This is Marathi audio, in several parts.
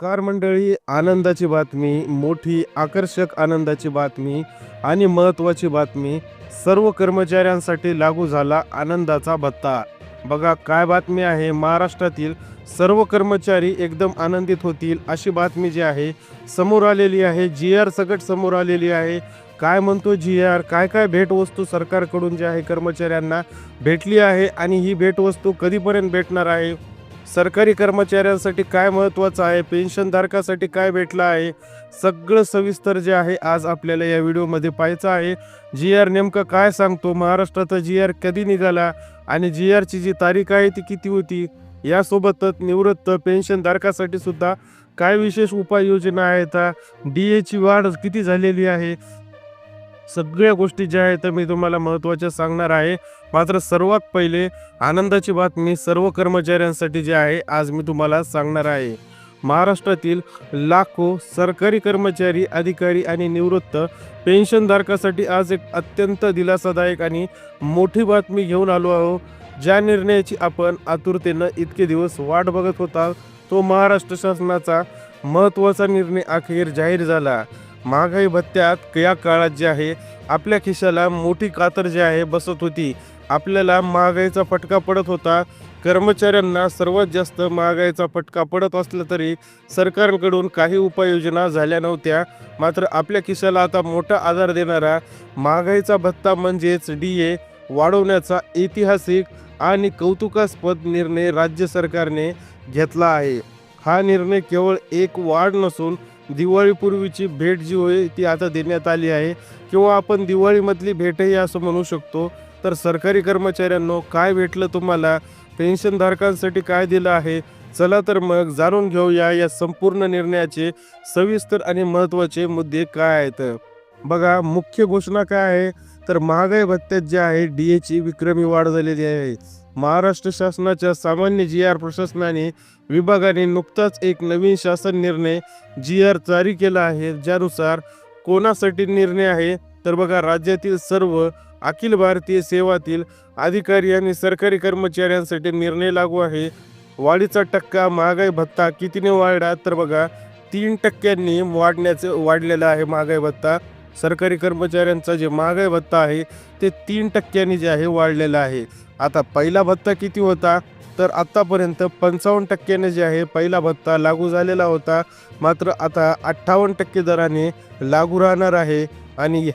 कार मंडळी आनंदाची बातमी मोठी आकर्षक आनंदाची बातमी आणि महत्त्वाची बातमी सर्व कर्मचाऱ्यांसाठी लागू झाला आनंदाचा भत्ता. बघा काय बातमी आहे महाराष्ट्रातील सर्व कर्मचारी एकदम आनंदित होतील अशी बातमी जी आहे समोर आलेली आहे जी आर सकट समोर आलेली आहे. काय म्हणतो जी आर काय काय भेटवस्तू सरकारकडून जी आहे कर्मचाऱ्यांना भेटली आहे आणि ही भेटवस्तू कधीपर्यंत भेटणार आहे? सरकारी कर्मचाऱ्यांसाठी काय महत्त्वाचं आहे? पेन्शनधारकासाठी काय भेटलं आहे? सगळं सविस्तर जे आहे आज आपल्याला या व्हिडिओमध्ये पाहायचं आहे. जी आर नेमकं काय सांगतो? महाराष्ट्राचा जी आर कधी निघाला? आणि जी आरची जी तारीख आहे ती किती होती? यासोबतच निवृत्त पेन्शनधारकासाठी सुद्धा काय विशेष उपाययोजना आहेत? डी एची वाढ किती झालेली आहे? सगळ्या गोष्टी ज्या आहेत मी तुम्हाला महत्त्वाच्या सांगणार आहे. मात्र सर्वात पहिले आनंदाची बातमी सर्व कर्मचाऱ्यांसाठी जी आहे आज मी तुम्हाला सांगणार आहे. महाराष्ट्रातील लाखो सरकारी कर्मचारी अधिकारी आणि निवृत्त पेन्शनधारकासाठी आज एक अत्यंत दिलासादायक आणि मोठी बातमी घेऊन आलो आहोत. ज्या निर्णयाची आपण आतुरतेनं इतके दिवस वाट बघत होता तो महाराष्ट्र शासनाचा महत्त्वाचा निर्णय अखेर जाहीर झाला. महागाई भत्त्यात या काळात जे आहे आपल्या खिशाला मोठी कातर जी आहे बसत होती. आपल्याला महागाईचा फटका पडत होता. कर्मचाऱ्यांना सर्वात जास्त महागाईचा फटका पडत असला तरी सरकारकडून काही उपाययोजना झाल्या नव्हत्या. मात्र आपल्या खिशाला आता मोठा आधार देणारा महागाईचा भत्ता म्हणजेच डी ए वाढवण्याचा ऐतिहासिक आणि कौतुकास्पद निर्णय राज्य सरकारने घेतला आहे. हा निर्णय केवळ एक वाढ नसून दिवाळीपूर्वीची भेट जी होय ती आता देण्यात आली आहे. किंवा आपण दिवाळीमधली भेटही असं म्हणू शकतो. तर सरकारी कर्मचाऱ्यांनो काय भेटलं तुम्हाला? पेन्शनधारकांसाठी काय दिलं आहे? चला तर मग जाणून घेऊया या संपूर्ण निर्णयाचे सविस्तर आणि महत्त्वाचे मुद्दे काय आहेत. बघा मुख्य घोषणा काय आहे? तर महागाई भत्त्यात जे आहे डी एची विक्रमी वाढ झालेली आहे. महाराष्ट्र शासनाच्या सामान्य जी आर प्रशासनाने विभागाने नुकताच एक नवीन शासन निर्णय जी आर जारी केला आहे. ज्यानुसार कोणासाठी निर्णय आहे? तर बघा राज्यातील सर्व अखिल भारतीय सेवातील अधिकारी आणि सरकारी कर्मचाऱ्यांसाठी निर्णय लागू आहे. वाढीचा टक्का महागाई भत्ता कितीने वाढला? तर बघा तीन टक्क्यांनी वाढण्याचं वाढलेला आहे महागाई भत्ता. सरकारी कर्मचाऱ्यांचा जे महागाई भत्ता आहे ते तीन टक्क्यांनी जे आहे वाढलेलं आहे. आता पहिला भत्ता किती होता? तर आत्तापर्यंत पंचावन्न टक्क्याने जे आहे पहिला भत्ता लागू झालेला होता. मात्र आता अठ्ठावन्न टक्के दराने लागू राहणार आहे आणि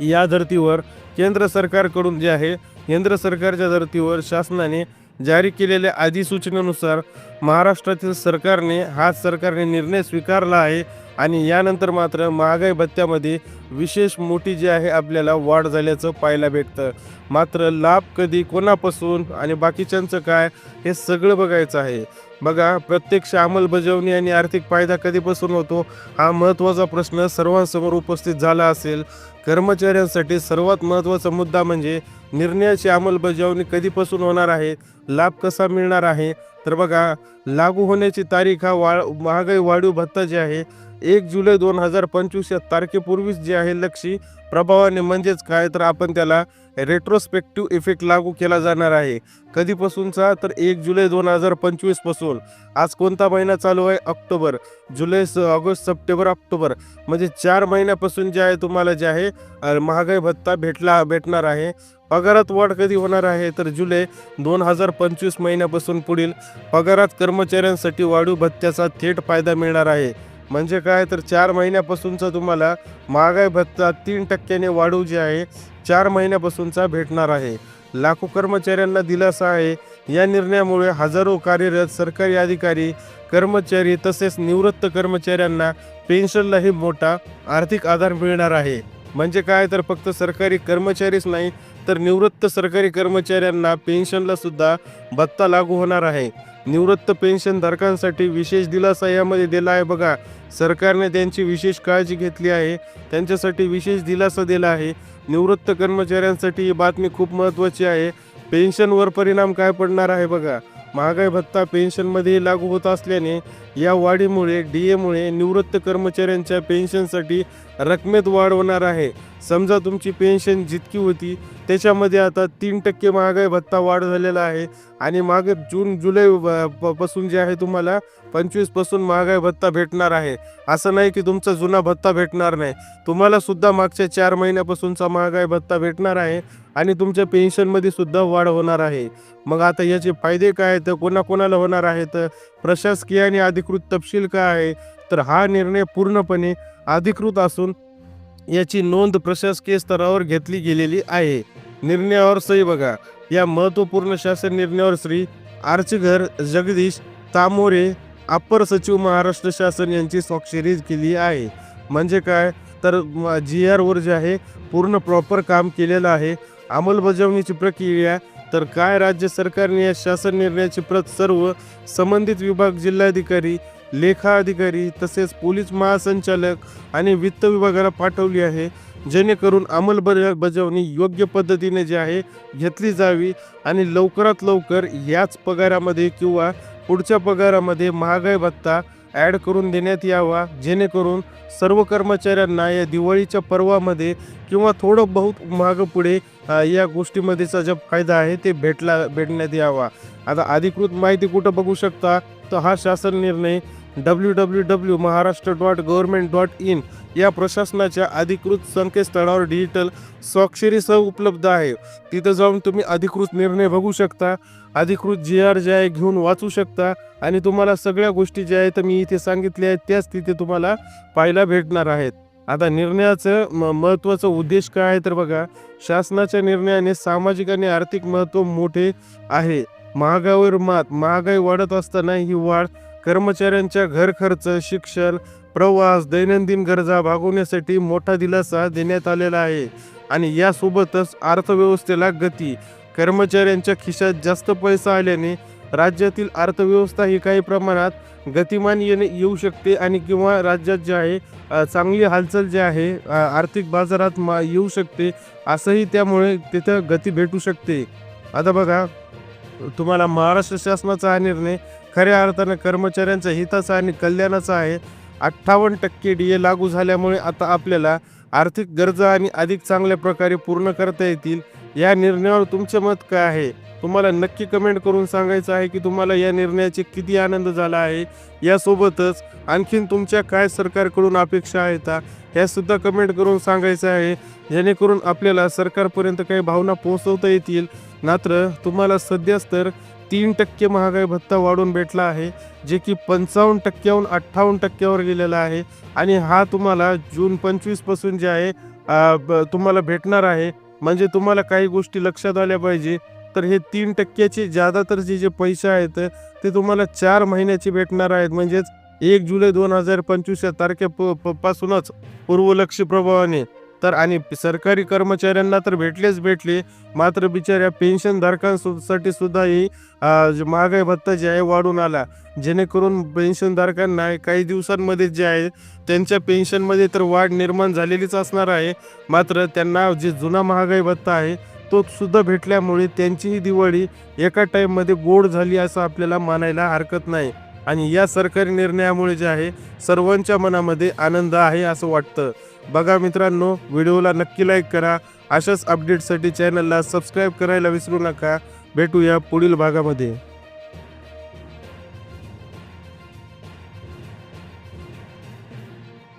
या धर्तीवर केंद्र सरकारकडून जे आहे केंद्र सरकारच्या धर्तीवर शासनाने जारी केलेल्या अधिसूचनेनुसार महाराष्ट्रातील सरकारने हा सरकारने निर्णय स्वीकारला आहे आणि यानंतर मात्र महागाई भत्त्यामध्ये विशेष मोठी जी आहे आपल्याला वाढ झाल्याचं पाहायला भेटतं. मात्र लाभ कधी कोणापासून आणि बाकीच्यांचं काय हे सगळं बघायचं आहे. बघा प्रत्यक्ष अंमलबजावणी आणि आर्थिक फायदा कधीपासून होतो? हा महत्त्वाचा प्रश्न सर्वांसमोर उपस्थित झाला असेल. कर्मचाऱ्यांसाठी सर्वात महत्त्वाचा मुद्दा म्हणजे निर्णयाची अंमलबजावणी कधीपासून होणार आहे? लाभ कसा मिळणार आहे? तर बघा लागू होण्याची तारीख हा वा महागाई वाढीव भत्ता जे आहे एक जुलै दोन हजार पंचवीस या तारखेपूर्वीच जे आहे लक्षी प्रभावाने म्हणजेच काय? तर आपण त्याला रेट्रोस्पेक्टिव्ह इफेक्ट लागू केला जाणार आहे. कधीपासूनचा? तर एक जुलै दोन हजार पंचवीसपासून आज कोणता महिना चालू आहे? ऑक्टोबर. जुलै स ऑगस्ट सप्टेंबर ऑक्टोबर. म्हणजे चार महिन्यापासून जे आहे तुम्हाला जे आहे महागाई भत्ता भेटला भेटणार आहे. पगारात वाढ कधी होणार आहे? तर जुलै दोन हजार पंचवीस महिन्यापासून पुढील पगारात कर्मचाऱ्यांसाठी वाढीव भत्त्याचा थेट फायदा मिळणार आहे. म्हणजे काय? तर चार महिन्यापासूनचा तुम्हाला महागाई भत्ता तीन टक्क्याने वाढू जे आहे चार महिन्यापासूनचा भेटणार आहे. लाखो कर्मचाऱ्यांना दिलासा आहे. या निर्णयामुळे हजारो कार्यरत सरकारी अधिकारी कर्मचारी तसेच निवृत्त कर्मचाऱ्यांना पेन्शनलाही मोठा आर्थिक आधार मिळणार आहे. म्हणजे काय? तर फक्त सरकारी कर्मचारीच नाही तर निवृत्त सरकारी कर्मचाऱ्यांना पेन्शनला सुद्धा भत्ता लागू होणार आहे. निवृत्त पेन्शनधारकांसाठी विशेष दिलासा यामध्ये दिला आहे. बघा सरकारने त्यांची विशेष काळजी घेतली आहे. त्यांच्यासाठी विशेष दिलासा दिला आहे. निवृत्त कर्मचाऱ्यांसाठी ही बातमी खूप महत्त्वाची आहे. पेन्शनवर परिणाम काय पडणार आहे बघा. महागाई भत्ता पेन्शनमध्येही लागू होत असल्याने या वाढीमुळे डी एमुळे निवृत्त कर्मचाऱ्यांच्या पेन्शनसाठी रकमेत वाढ होणार आहे. समजा तुमची पेन्शन जितकी होती त्याच्यामध्ये आता तीन टक्के महागाई भत्ता वाढ झालेला आहे. आणि मागे जून जुलै पासून जे आहे तुम्हाला पंचवीसपासून महागाई भत्ता भेटणार आहे. असं नाही की तुमचा जुना भत्ता भेटणार नाही. तुम्हाला सुद्धा मागच्या चार महिन्यापासूनचा महागाई भत्ता भेटणार आहे आणि तुमच्या पेन्शनमध्ये सुद्धा वाढ होणार आहे. मग आता याचे फायदे काय आहेत? कोणाकोणाला होणार आहेत? प्रशासकीय आणि अधिकृत तपशील काय आहे? तर हा निर्णय पूर्णपणे अधिकृत असून याची नोंद प्रशासकीय स्तरावर घेतली गेलेली आहे. निर्णयावर सही बघा. या महत्त्वपूर्ण शासन निर्णयावर श्री आर्चघर जगदीश तामोरे अप्पर सचिव महाराष्ट्र शासन यांची स्वाक्षरी केली आहे. म्हणजे काय? तर जी आरवर जे आहे पूर्ण प्रॉपर काम केलेलं आहे. अंमलबजावणीची प्रक्रिया. तर काय राज्य सरकारने या शासन निर्णयाची प्रत सर्व संबंधित विभाग जिल्हाधिकारी लेखा अधिकारी तसेच पोलीस महासंचालक आणि वित्त विभागाला पाठवली आहे. जेणेकरून अंमलबजावणी योग्य पद्धतीने जी आहे घेतली जावी आणि लवकरात लवकर याच पगारामध्ये किंवा पुढच्या पगारामध्ये महागाई भत्ता ॲड करून देण्यात यावा. जेणेकरून सर्व कर्मचाऱ्यांना या दिवाळीच्या पर्वामध्ये किंवा थोडं बहुत मागं पुढे या गोष्टीमध्येचा जो फायदा आहे ते भेटला भेटण्यात यावा. आता अधिकृत माहिती कुठं बघू शकता? तर हा शासन निर्णय W W W Maharashtra dot government dot in या प्रशासनाच्या अधिकृत संकेतस्थळावर डिजिटल स्वाक्षरीसह उपलब्ध आहे. तिथं जाऊन तुम्ही अधिकृत निर्णय बघू शकता अधिकृत जी आर जे आहे घेऊन वाचू शकता आणि तुम्हाला सगळ्या गोष्टी ज्या आहेत मी इथे सांगितल्या आहेत त्याच तिथे तुम्हाला पाहायला भेटणार आहेत. आता निर्णयाचं म महत्त्वाचा उद्देश काय आहे तर बघा शासनाच्या निर्णयाने सामाजिक आणि आर्थिक महत्त्व मोठे आहे. महागाईवर मात महागाई वाढत असताना ही वाढ कर्मचाऱ्यांच्या घर खर्च शिक्षण प्रवास दैनंदिन गरजा भागवण्यासाठी मोठा दिलासा देण्यात आलेला आहे. आणि यासोबतच अर्थव्यवस्थेला गती. कर्मचाऱ्यांच्या खिशात जास्त पैसा आल्याने राज्यातील अर्थव्यवस्था ही काही प्रमाणात गतिमान येणे येऊ शकते आणि किंवा राज्यात जे आहे चांगली हालचाल जी आहे आर्थिक बाजारात मा येऊ शकते असंही त्यामुळे तिथं गती भेटू शकते. आता बघा तुम्हाला महाराष्ट्र शासनाचा हा निर्णय खऱ्या अर्थानं कर्मचाऱ्यांच्या हिताचा आणि कल्याणाचा आहे. अठ्ठावन्न टक्के डी ए लागू झाल्यामुळे आता आपल्याला आर्थिक गरजा आणि अधिक चांगल्या प्रकारे पूर्ण करता येतील. या निर्णयावर तुमचे मत काय आहे? तुम्हाला नक्की कमेंट करून सांगायचं आहे की तुम्हाला या निर्णयाचे किती आनंद झाला आहे? यासोबतच आणखीन तुमच्या काय सरकारकडून अपेक्षा आहेत? ह्यासुद्धा कमेंट करून सांगायचं आहे. जेणेकरून आपल्याला सरकारपर्यंत काही भावना पोहोचवता येतील. मात्र तुम्हाला सध्याच तर तीन टक्के महागाई भत्ता वाढून भेटला आहे जे की पंचावन्न टक्क्याहून अठ्ठावन्न टक्क्यावर गेलेला आहे. आणि हा तुम्हाला जून पंचवीसपासून जे आहे ब- तुम्हाला भेटणार आहे. म्हणजे तुम्हाला काही गोष्टी लक्षात आल्या पाहिजे. तर हे तीन टक्क्याचे ज्यादातर जे जे पैसे आहेत ते तुम्हाला चार महिन्याचे भेटणार आहेत. म्हणजेच एक जुलै दोन हजार पंचवीस या तारखे प- प्रभावाने. तर आणि सरकारी कर्मचाऱ्यांना तर भेटलेच भेटले. मात्र बिचाऱ्या पेन्शनधारकांसाठी सुद्धा ही महागाई भत्ता जे आहे वाढून आला. जेणेकरून पेन्शनधारकांना काही दिवसांमध्ये जे आहे त्यांच्या पेन्शनमध्ये तर वाढ निर्माण झालेलीच असणार आहे. मात्र त्यांना जे जुना महागाई भत्ता आहे तो सुद्धा भेटल्यामुळे त्यांचीही दिवाळी एका टाईममध्ये गोड झाली असं आपल्याला मानायला हरकत नाही. आणि या सरकारी निर्णयामुळे जे आहे सर्वांच्या मनामध्ये आनंद आहे असं वाटतं. बघा मित्रांनो व्हिडिओला नक्की लाईक करा. अशाच अपडेटसाठी चॅनलला सबस्क्राईब करायला विसरू नका. भेटूया पुढील भागामध्ये.